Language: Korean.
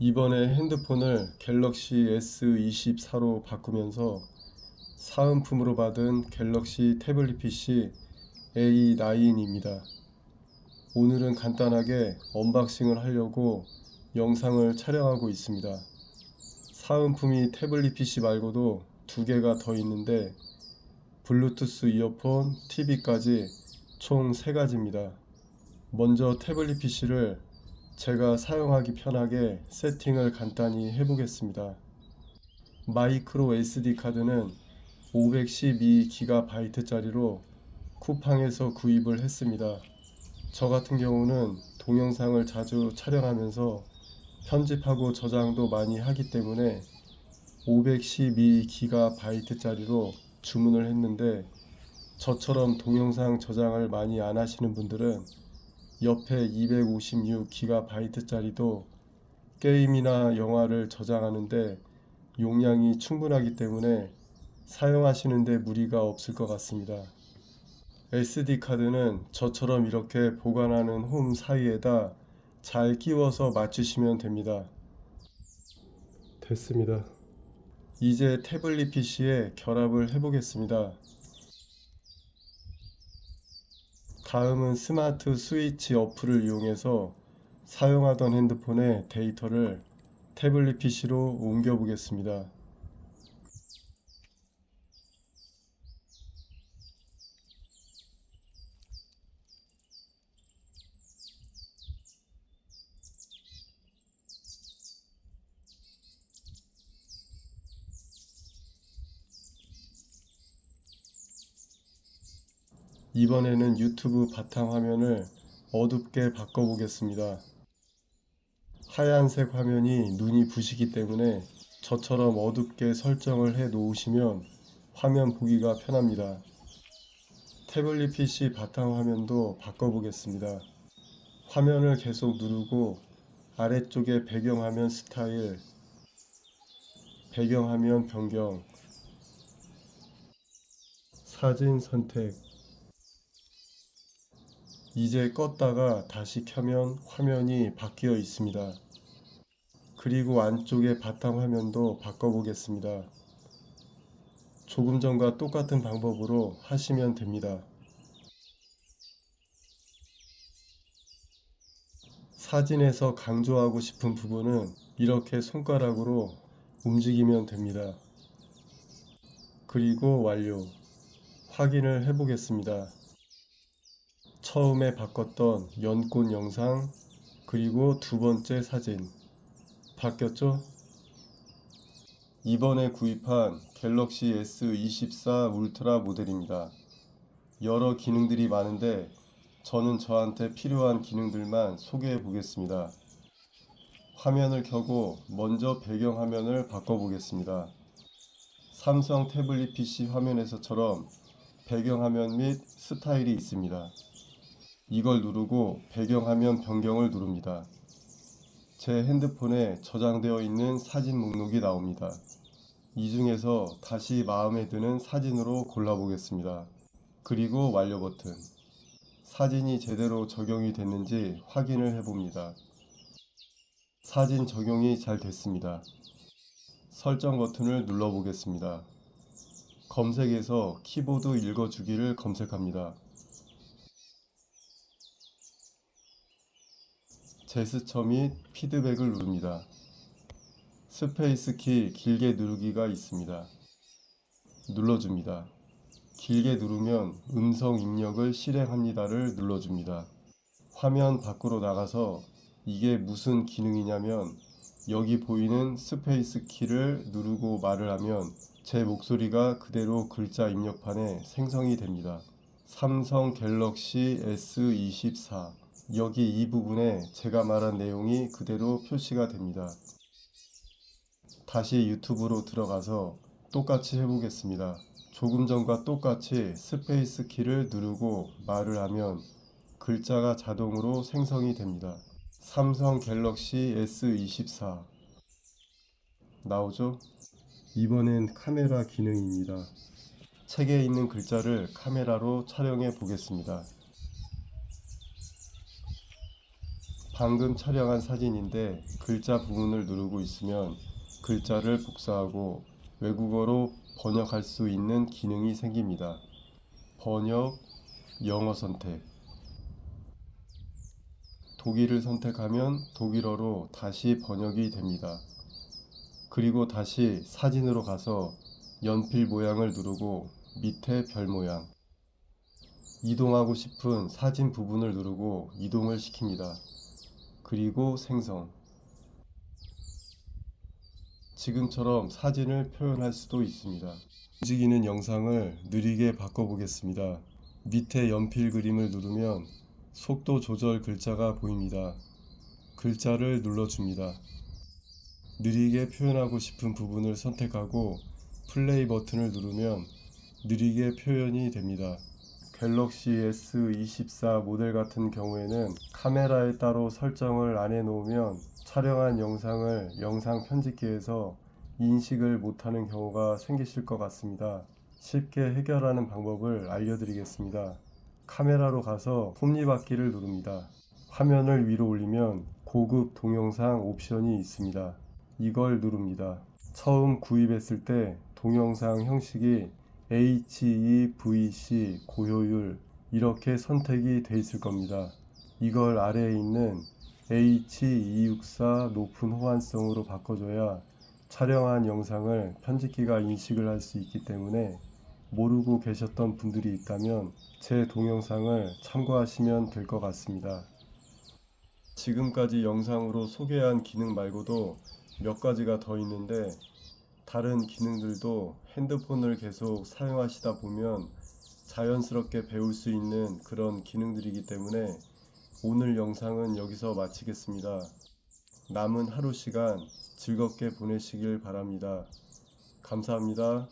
이번에 핸드폰을 갤럭시 S24로 바꾸면서 사은품으로 받은 갤럭시 태블릿 PC A9입니다. 오늘은 간단하게 언박싱을 하려고 영상을 촬영하고 있습니다. 사은품이 태블릿 PC 말고도 두 개가 더 있는데 블루투스 이어폰, TV까지 총 세 가지입니다. 먼저 태블릿 PC를 제가 사용하기 편하게 세팅을 간단히 해보겠습니다. 마이크로 SD 카드는 512GB짜리로 쿠팡에서 구입을 했습니다. 저 같은 경우는 동영상을 자주 촬영하면서 편집하고 저장도 많이 하기 때문에 512GB짜리로 주문을 했는데 저처럼 동영상 저장을 많이 안 하시는 분들은 옆에 256GB짜리도 게임이나 영화를 저장하는데 용량이 충분하기 때문에 사용하시는데 무리가 없을 것 같습니다. SD 카드는 저처럼 이렇게 보관하는 홈 사이에다 잘 끼워서 맞추시면 됩니다. 됐습니다. 이제 태블릿 PC에 결합을 해보겠습니다. 다음은 스마트 스위치 어플을 이용해서 사용하던 핸드폰의 데이터를 태블릿 PC로 옮겨 보겠습니다. 이번에는 유튜브 바탕화면을 어둡게 바꿔보겠습니다. 하얀색 화면이 눈이 부시기 때문에 저처럼 어둡게 설정을 해 놓으시면 화면 보기가 편합니다. 태블릿 PC 바탕화면도 바꿔보겠습니다. 화면을 계속 누르고 아래쪽에 배경화면 스타일, 배경화면 변경, 사진 선택, 이제 껐다가 다시 켜면 화면이 바뀌어 있습니다. 그리고 안쪽에 바탕화면도 바꿔보겠습니다. 조금 전과 똑같은 방법으로 하시면 됩니다. 사진에서 강조하고 싶은 부분은 이렇게 손가락으로 움직이면 됩니다. 그리고 완료. 확인을 해보겠습니다. 처음에 바꿨던 연꽃 영상 그리고 두 번째 사진 바뀌었죠? 이번에 구입한 갤럭시 S24 울트라 모델입니다. 여러 기능들이 많은데 저는 저한테 필요한 기능들만 소개해 보겠습니다. 화면을 켜고 먼저 배경화면을 바꿔보겠습니다. 삼성 태블릿 PC 화면에서처럼 배경화면 및 스타일이 있습니다. 이걸 누르고 배경화면 변경을 누릅니다. 제 핸드폰에 저장되어 있는 사진 목록이 나옵니다. 이 중에서 다시 마음에 드는 사진으로 골라보겠습니다. 그리고 완료 버튼. 사진이 제대로 적용이 됐는지 확인을 해봅니다. 사진 적용이 잘 됐습니다. 설정 버튼을 눌러보겠습니다. 검색에서 키보드 읽어주기를 검색합니다. 제스처 및 피드백을 누릅니다. 스페이스 키 길게 누르기가 있습니다. 눌러줍니다. 길게 누르면 음성 입력을 실행합니다를 눌러줍니다. 화면 밖으로 나가서 이게 무슨 기능이냐면 여기 보이는 스페이스 키를 누르고 말을 하면 제 목소리가 그대로 글자 입력판에 생성이 됩니다. 삼성 갤럭시 S24 여기 이 부분에 제가 말한 내용이 그대로 표시가 됩니다. 다시 유튜브로 들어가서 똑같이 해보겠습니다. 조금 전과 똑같이 스페이스 키를 누르고 말을 하면 글자가 자동으로 생성이 됩니다. 삼성 갤럭시 S24 나오죠? 이번엔 카메라 기능입니다. 책에 있는 글자를 카메라로 촬영해 보겠습니다. 방금 촬영한 사진인데 글자 부분을 누르고 있으면 글자를 복사하고 외국어로 번역할 수 있는 기능이 생깁니다. 번역, 영어 선택. 독일을 선택하면 독일어로 다시 번역이 됩니다. 그리고 다시 사진으로 가서 연필 모양을 누르고 밑에 별 모양. 이동하고 싶은 사진 부분을 누르고 이동을 시킵니다. 그리고 생성. 지금처럼 사진을 표현할 수도 있습니다. 움직이는 영상을 느리게 바꿔보겠습니다. 밑에 연필 그림을 누르면 속도 조절 글자가 보입니다. 글자를 눌러줍니다. 느리게 표현하고 싶은 부분을 선택하고 플레이 버튼을 누르면 느리게 표현이 됩니다. 갤럭시 S24 모델 같은 경우에는 카메라에 따로 설정을 안 해놓으면 촬영한 영상을 영상 편집기에서 인식을 못하는 경우가 생기실 것 같습니다. 쉽게 해결하는 방법을 알려드리겠습니다. 카메라로 가서 톱니바퀴를 누릅니다. 화면을 위로 올리면 고급 동영상 옵션이 있습니다. 이걸 누릅니다. 처음 구입했을 때 동영상 형식이 HEVC 고효율 이렇게 선택이 돼 있을 겁니다. 이걸 아래에 있는 H264 높은 호환성으로 바꿔줘야 촬영한 영상을 편집기가 인식을 할 수 있기 때문에 모르고 계셨던 분들이 있다면 제 동영상을 참고하시면 될 것 같습니다. 지금까지 영상으로 소개한 기능 말고도 몇 가지가 더 있는데 다른 기능들도 핸드폰을 계속 사용하시다 보면 자연스럽게 배울 수 있는 그런 기능들이기 때문에 오늘 영상은 여기서 마치겠습니다. 남은 하루 시간 즐겁게 보내시길 바랍니다. 감사합니다.